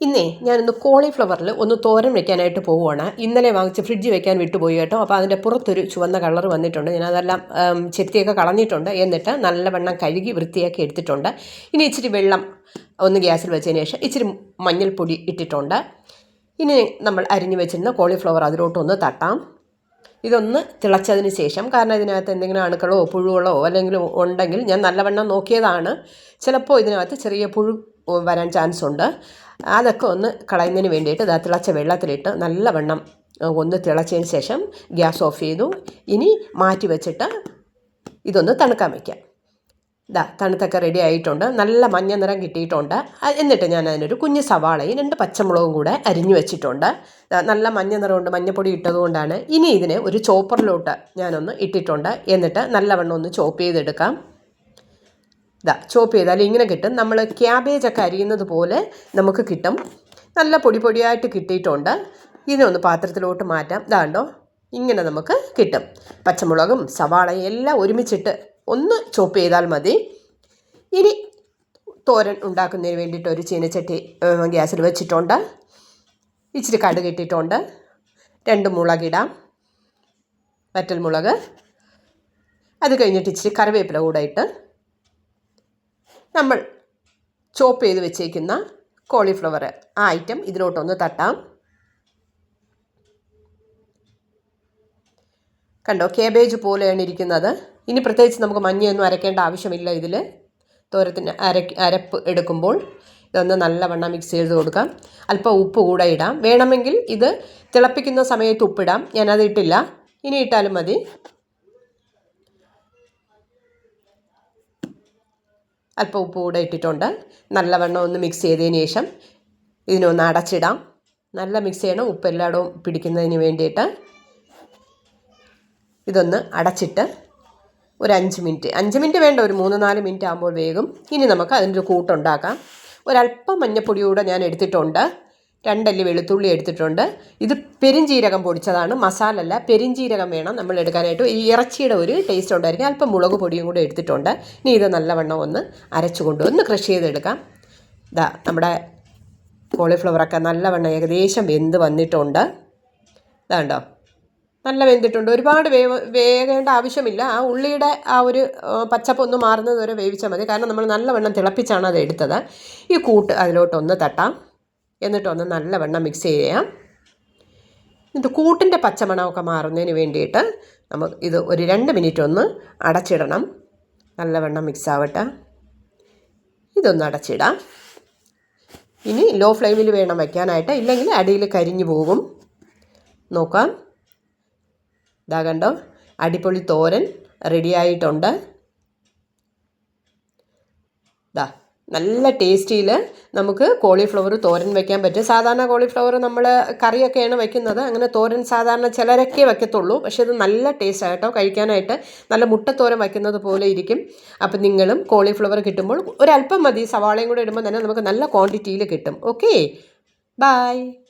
ഇന്നേ ഞാനൊന്ന് കോളിഫ്ലവറിൽ ഒന്ന് തോരൻ വെക്കാനായിട്ട് പോവുകയാണ്. ഇന്നലെ വാങ്ങിച്ച് ഫ്രിഡ്ജ് വെക്കാൻ വിട്ടുപോയി കേട്ടോ. അപ്പോൾ അതിന്റെ പുറത്തൊരു ചുവന്ന കളർ വന്നിട്ടുണ്ട്. ഞാൻ അതെല്ലാം ചെത്തിയൊക്കെ കളഞ്ഞിട്ടുണ്ട്. എന്നിട്ട് നല്ലവണ്ണം കഴുകി വൃത്തിയാക്കി എടുത്തിട്ടുണ്ട്. ഇനി ഇച്ചിരി വെള്ളം ഒന്ന് ഗ്യാസിൽ വെച്ചതിന് ശേഷം ഇച്ചിരി മഞ്ഞൾപ്പൊടി ഇട്ടിട്ടുണ്ട്. ഇനി നമ്മൾ അരിഞ്ഞു വെച്ചിരുന്ന കോളിഫ്ലവർ അതിലോട്ടൊന്ന് തട്ടാം. ഇതൊന്ന് തിളച്ചതിന് ശേഷം കാരണം ഇതിനകത്ത് എന്തെങ്കിലും അണുക്കളോ പുഴുകളോ അല്ലെങ്കിൽ ഉണ്ടെങ്കിൽ ഞാൻ നല്ലവണ്ണം നോക്കിയതാണ്. ചിലപ്പോൾ ഇതിനകത്ത് ചെറിയ പുഴു വരാൻ ചാൻസ് ഉണ്ട് അതൊക്കെ ഒന്ന് കളയുന്നതിന് വേണ്ടിയിട്ട് ഇതാ തിളച്ച വെള്ളത്തിലിട്ട് നല്ലവണ്ണം ഒന്ന് തിളച്ചതിന് ശേഷം ഗ്യാസ് ഓഫ് ചെയ്തു. ഇനി മാറ്റി വെച്ചിട്ട് ഇതൊന്ന് തണുക്കാൻ വയ്ക്കാം ഇതാ തണുത്തൊക്കെ റെഡി ആയിട്ടുണ്ട്. നല്ല മഞ്ഞ നിറം കിട്ടിയിട്ടുണ്ട്. എന്നിട്ട് ഞാൻ അതിനൊരു കുഞ്ഞ് സവാളയും രണ്ട് പച്ചമുളകും കൂടെ അരിഞ്ഞു വെച്ചിട്ടുണ്ട്. നല്ല മഞ്ഞ നിറമുണ്ട് മഞ്ഞപ്പൊടി ഇട്ടതുകൊണ്ടാണ്. ഇനി ഇതിനെ ഒരു ചോപ്പറിലോട്ട് ഞാനൊന്ന് ഇട്ടിട്ടുണ്ട്. എന്നിട്ട് നല്ലവണ്ണം ഒന്ന് ചോപ്പ് ചെയ്തെടുക്കാം. ഇതാ ചോപ്പ് ചെയ്താൽ ഇങ്ങനെ കിട്ടും. നമ്മൾ ക്യാബേജൊക്കെ അരിയുന്നത് പോലെ നമുക്ക് കിട്ടും. നല്ല പൊടി പൊടിയായിട്ട് കിട്ടിയിട്ടുണ്ട്. ഇതിനൊന്ന് പാത്രത്തിലോട്ട് മാറ്റാം. ഇതാണ്ടോ ഇങ്ങനെ നമുക്ക് കിട്ടും. പച്ചമുളകും സവാളയും എല്ലാം ഒരുമിച്ചിട്ട് ഒന്ന് ചോപ്പ് ചെയ്താൽ മതി. ഇനി തോരൻ ഉണ്ടാക്കുന്നതിന് വേണ്ടിയിട്ട് ഒരു ചീനച്ചട്ടി ഗ്യാസിൽ വെച്ചിട്ടുണ്ട്. ഇച്ചിരി കടുക് ഇട്ടിട്ടുണ്ട്. രണ്ട് മുളകിടാം വറ്റൽ മുളക് അത് കഴിഞ്ഞിട്ട് ഇച്ചിരി കറിവേപ്പില കൂടെ ഇട്ട് നമ്മൾ ചോപ്പ് ചെയ്ത് വെച്ചേക്കുന്ന കോളിഫ്ലവർ ആ ഐറ്റം ഇതിലോട്ടൊന്ന് തട്ടാം. കണ്ടോ കേബേജ് പോലെയാണ് ഇരിക്കുന്നത്. ഇനി പ്രത്യേകിച്ച് നമുക്ക് മഞ്ഞയൊന്നും അരക്കേണ്ട ആവശ്യമില്ല ഇതിൽ തോരത്തിന് അര അരപ്പ് എടുക്കുമ്പോൾ ഇതൊന്ന് നല്ലവണ്ണം മിക്സ് ചെയ്ത് കൊടുക്കാം. അല്പം ഉപ്പ് കൂടെ ഇടാം. വേണമെങ്കിൽ ഇത് തിളപ്പിക്കുന്ന സമയത്ത് ഉപ്പിടാം. ഞാനത് ഇട്ടില്ല ഇനി ഇട്ടാലും മതി. അല്പം ഉപ്പ് കൂടെ ഇട്ടിട്ടുണ്ട്. നല്ലവണ്ണം ഒന്ന് മിക്സ് ചെയ്തതിന് ശേഷം ഇതിനൊന്ന് അടച്ചിടാം. നല്ല മിക്സ് ചെയ്യണം. ഉപ്പ് എല്ലായിടവും പിടിക്കുന്നതിന് വേണ്ടിയിട്ട് ഇതൊന്ന് അടച്ചിട്ട് ഒരു അഞ്ച് മിനിറ്റ് അഞ്ച് മിനിറ്റ് വേണ്ട ഒരു മൂന്ന് നാല് മിനിറ്റ് ആകുമ്പോൾ വേഗം. ഇനി നമുക്ക് അതിന്റെ കൂട്ടുണ്ടാക്കാം ഒരല്പം മഞ്ഞപ്പൊടി കൂടെ ഞാൻ എടുത്തിട്ടുണ്ട്. രണ്ടല്ലി വെളുത്തുള്ളി എടുത്തിട്ടുണ്ട്. ഇത് പെരിഞ്ചീരകം പൊടിച്ചതാണ്. മസാല അല്ല പെരിഞ്ചീരകം വേണം നമ്മൾ എടുക്കാനായിട്ട്. ഈ ഇറച്ചിയുടെ ഒരു ടേസ്റ്റ് ഉണ്ടായിരിക്കും. അല്പം മുളക് പൊടിയും കൂടെ എടുത്തിട്ടുണ്ട്. ഇനി ഇത് നല്ലവണ്ണം ഒന്ന് അരച്ചുകൊണ്ട് ഒന്ന് ക്രഷ് ചെയ്തെടുക്കാം. ഇതാ നമ്മുടെ കോളിഫ്ലവറൊക്കെ നല്ലവണ്ണം ഏകദേശം വെന്ത് വന്നിട്ടുണ്ട്. ഇതാണ്ടോ നല്ല വെന്തിട്ടുണ്ട്. ഒരുപാട് വേവ് വേകേണ്ട ആവശ്യമില്ല. ആ ഉള്ളിയുടെ ആ ഒരു പച്ചപ്പ് ഒന്ന് മാറുന്നത് വരെ വേവിച്ചാൽ മതി. കാരണം നമ്മൾ നല്ലവണ്ണം തിളപ്പിച്ചാണ് അത് എടുത്തത്. ഈ കൂട്ട് അതിലോട്ടൊന്ന് തട്ടാം. എന്നിട്ടൊന്ന് നല്ലവണ്ണം മിക്സ് ചെയ്യാം ഇത് കൂട്ടിന്റെ പച്ചമണമൊക്കെ മാറുന്നതിന് വേണ്ടിയിട്ട് നമുക്ക് ഇത് ഒരു രണ്ട് മിനിറ്റ് ഒന്ന് അടച്ചിടണം. നല്ലവണ്ണം മിക്സ് ആവട്ടെ. ഇതൊന്ന് അടച്ചിടാം. ഇനി ലോ ഫ്ലെയിമിൽ വേണം വയ്ക്കാനായിട്ട് ഇല്ലെങ്കിൽ അടിയിൽ കരിഞ്ഞു പോകും. നോക്കാം. ഇതാ കണ്ടോ? അടിപൊളി തോരൻ റെഡിയായിട്ടുണ്ട് ദാ നല്ല ടേസ്റ്റിയിൽ നമുക്ക് കോളിഫ്ലവർ തോരൻ വെക്കാൻ പറ്റും. സാധാരണ കോളിഫ്ലവർ നമ്മൾ കറിയൊക്കെയാണ് വെക്കുന്നത്. അങ്ങനെ തോരൻ സാധാരണ ചിലരൊക്കെ വെക്കത്തുള്ളൂ. പക്ഷെ ഇത് നല്ല ടേസ്റ്റ് ആട്ടോ കഴിക്കാനായിട്ട് നല്ല മുട്ടത്തോരൻ വയ്ക്കുന്നത് പോലെ ഇരിക്കും. അപ്പം നിങ്ങളും കോളിഫ്ലവർ കിട്ടുമ്പോൾ ഒരല്പം മതി. സവാളയും കൂടെ ഇടുമ്പോൾ തന്നെ നമുക്ക് നല്ല ക്വാണ്ടിറ്റിയിൽ കിട്ടും. ഓക്കേ? ബായ്